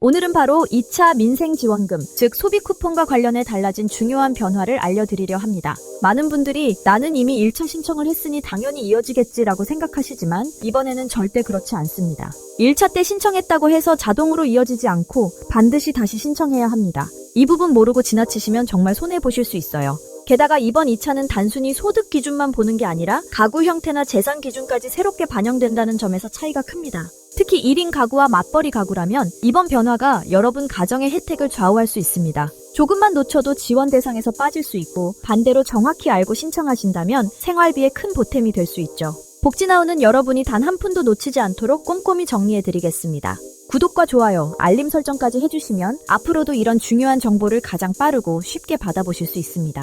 오늘은 바로 2차 민생지원금, 즉 소비 쿠폰과 관련해 달라진 중요한 변화를 알려드리려 합니다. 많은 분들이 나는 이미 1차 신청을 했으니 당연히 이어지겠지라고 생각하시지만 이번에는 절대 그렇지 않습니다. 1차 때 신청했다고 해서 자동으로 이어지지 않고 반드시 다시 신청해야 합니다. 이 부분 모르고 지나치시면 정말 손해보실 수 있어요. 게다가 이번 2차는 단순히 소득 기준만 보는 게 아니라 가구 형태나 재산 기준까지 새롭게 반영된다는 점에서 차이가 큽니다. 특히 1인 가구와 맞벌이 가구라면 이번 변화가 여러분 가정의 혜택을 좌우할 수 있습니다. 조금만 놓쳐도 지원 대상에서 빠질 수 있고 반대로 정확히 알고 신청하신다면 생활비에 큰 보탬이 될 수 있죠. 복지 나오는 여러분이 단 한 푼도 놓치지 않도록 꼼꼼히 정리해 드리겠습니다. 구독과 좋아요, 알림 설정까지 해주시면 앞으로도 이런 중요한 정보를 가장 빠르고 쉽게 받아보실 수 있습니다.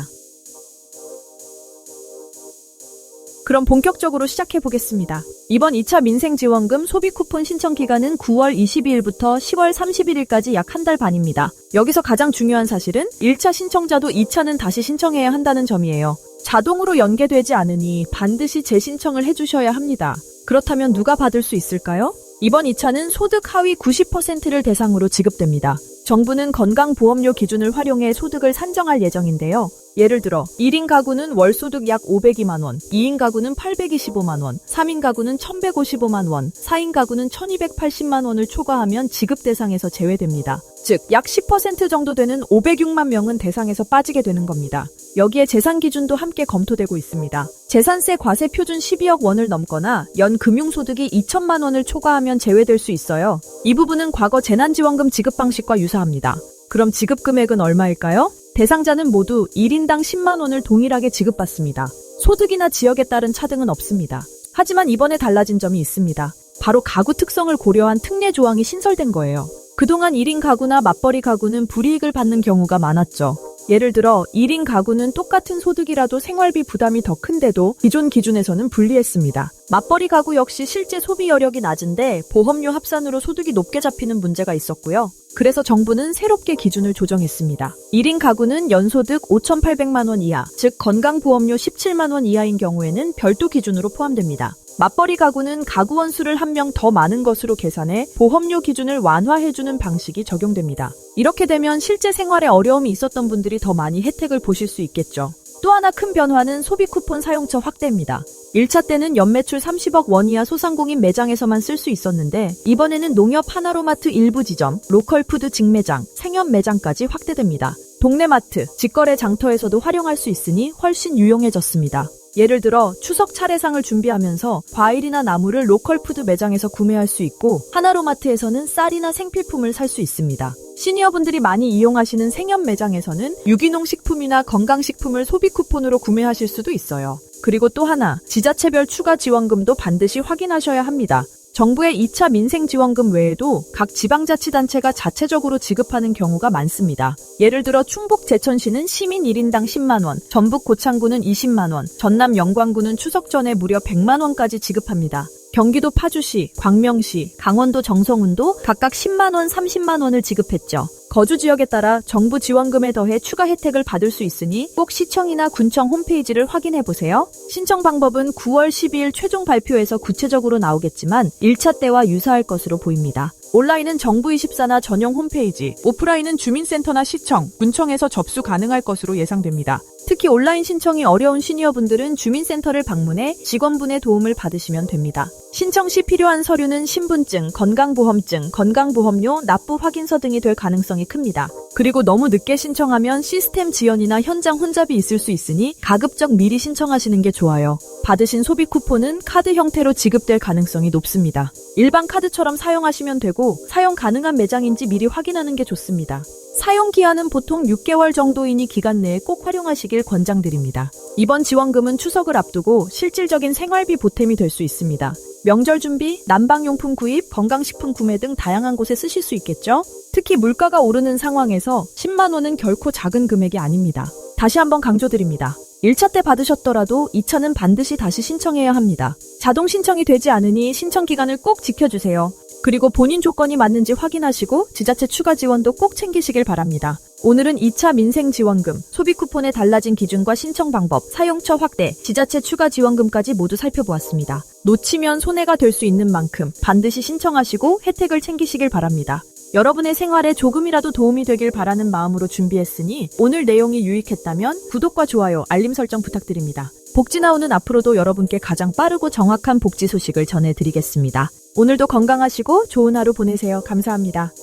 그럼 본격적으로 시작해 보겠습니다. 이번 2차 민생지원금 소비 쿠폰 신청 기간은 9월 22일부터 10월 31일까지 약 한 달 반입니다. 여기서 가장 중요한 사실은 1차 신청자도 2차는 다시 신청해야 한다는 점이에요. 자동으로 연계되지 않으니 반드시 재신청을 해주셔야 합니다. 그렇다면 누가 받을 수 있을까요? 이번 2차는 소득 하위 90%를 대상으로 지급됩니다. 정부는 건강보험료 기준을 활용해 소득을 산정할 예정인데요. 예를 들어 1인 가구는 월 소득 약 502만 원, 2인 가구는 825만 원, 3인 가구는 1155만 원, 4인 가구는 1280만 원을 초과하면 지급 대상에서 제외됩니다. 즉, 약 10% 정도 되는 506만 명은 대상에서 빠지게 되는 겁니다. 여기에 재산 기준도 함께 검토되고 있습니다. 재산세 과세 표준 12억 원을 넘거나 연 금융소득이 2천만 원을 초과하면 제외될 수 있어요. 이 부분은 과거 재난지원금 지급 방식과 유사합니다. 그럼 지급 금액은 얼마일까요? 대상자는 모두 1인당 10만 원을 동일하게 지급받습니다. 소득이나 지역에 따른 차등은 없습니다. 하지만 이번에 달라진 점이 있습니다. 바로 가구 특성을 고려한 특례 조항이 신설된 거예요. 그동안 1인 가구나 맞벌이 가구는 불이익을 받는 경우가 많았죠. 예를 들어 1인 가구는 똑같은 소득이라도 생활비 부담이 더 큰데도 기존 기준에서는 불리했습니다. 맞벌이 가구 역시 실제 소비 여력이 낮은데 보험료 합산으로 소득이 높게 잡히는 문제가 있었고요. 그래서 정부는 새롭게 기준을 조정했습니다. 1인 가구는 연소득 5,800만 원 이하, 즉 건강보험료 17만 원 이하인 경우에는 별도 기준으로 포함됩니다. 맞벌이 가구는 가구 원수를 한 명 더 많은 것으로 계산해 보험료 기준을 완화해주는 방식이 적용됩니다. 이렇게 되면 실제 생활에 어려움이 있었던 분들이 더 많이 혜택을 보실 수 있겠죠. 또 하나 큰 변화는 소비 쿠폰 사용처 확대입니다. 1차 때는 연매출 30억 원 이하 소상공인 매장에서만 쓸 수 있었는데 이번에는 농협 하나로마트 일부 지점, 로컬푸드 직매장, 생협 매장까지 확대됩니다. 동네 마트, 직거래 장터에서도 활용할 수 있으니 훨씬 유용해졌습니다. 예를 들어 추석 차례상을 준비하면서 과일이나 나물을 로컬 푸드 매장에서 구매할 수 있고 하나로마트에서는 쌀이나 생필품을 살 수 있습니다. 시니어분들이 많이 이용하시는 생협 매장에서는 유기농 식품이나 건강식품을 소비 쿠폰으로 구매하실 수도 있어요. 그리고 또 하나, 지자체별 추가 지원금도 반드시 확인하셔야 합니다. 정부의 2차 민생지원금 외에도 각 지방자치단체가 자체적으로 지급하는 경우가 많습니다. 예를 들어 충북 제천시는 시민 1인당 10만원, 전북 고창구는 20만원, 전남 영광구는 추석 전에 무려 100만원까지 지급합니다. 경기도 파주시, 광명시, 강원도 정성운도 각각 10만원, 30만원을 지급했죠. 거주 지역에 따라 정부 지원금에 더해 추가 혜택을 받을 수 있으니 꼭 시청이나 군청 홈페이지를 확인해 보세요. 신청 방법은 9월 12일 최종 발표에서 구체적으로 나오겠지만 1차 때와 유사할 것으로 보입니다. 온라인은 정부24나 전용 홈페이지, 오프라인은 주민센터나 시청, 군청에서 접수 가능할 것으로 예상됩니다. 특히 온라인 신청이 어려운 시니어분들은 주민센터를 방문해 직원분의 도움을 받으시면 됩니다. 신청 시 필요한 서류는 신분증, 건강보험증, 건강보험료, 납부 확인서 등이 될 가능성이 큽니다. 그리고 너무 늦게 신청하면 시스템 지연이나 현장 혼잡이 있을 수 있으니 가급적 미리 신청하시는 게 좋아요. 받으신 소비 쿠폰은 카드 형태로 지급될 가능성이 높습니다. 일반 카드처럼 사용하시면 되고 사용 가능한 매장인지 미리 확인하는 게 좋습니다. 사용 기한은 보통 6개월 정도이니 기간 내에 꼭 활용하시길 권장드립니다. 이번 지원금은 추석을 앞두고 실질적인 생활비 보탬이 될 수 있습니다. 명절 준비, 난방용품 구입, 건강식품 구매 등 다양한 곳에 쓰실 수 있겠죠? 특히 물가가 오르는 상황에서 10만 원은 결코 작은 금액이 아닙니다. 다시 한번 강조드립니다. 1차 때 받으셨더라도 2차는 반드시 다시 신청해야 합니다. 자동 신청이 되지 않으니 신청 기간을 꼭 지켜주세요. 그리고 본인 조건이 맞는지 확인하시고 지자체 추가 지원도 꼭 챙기시길 바랍니다. 오늘은 2차 민생지원금, 소비쿠폰의 달라진 기준과 신청 방법, 사용처 확대, 지자체 추가 지원금까지 모두 살펴보았습니다. 놓치면 손해가 될 수 있는 만큼 반드시 신청하시고 혜택을 챙기시길 바랍니다. 여러분의 생활에 조금이라도 도움이 되길 바라는 마음으로 준비했으니 오늘 내용이 유익했다면 구독과 좋아요, 알림 설정 부탁드립니다. 복지나우는 앞으로도 여러분께 가장 빠르고 정확한 복지 소식을 전해드리겠습니다. 오늘도 건강하시고 좋은 하루 보내세요. 감사합니다.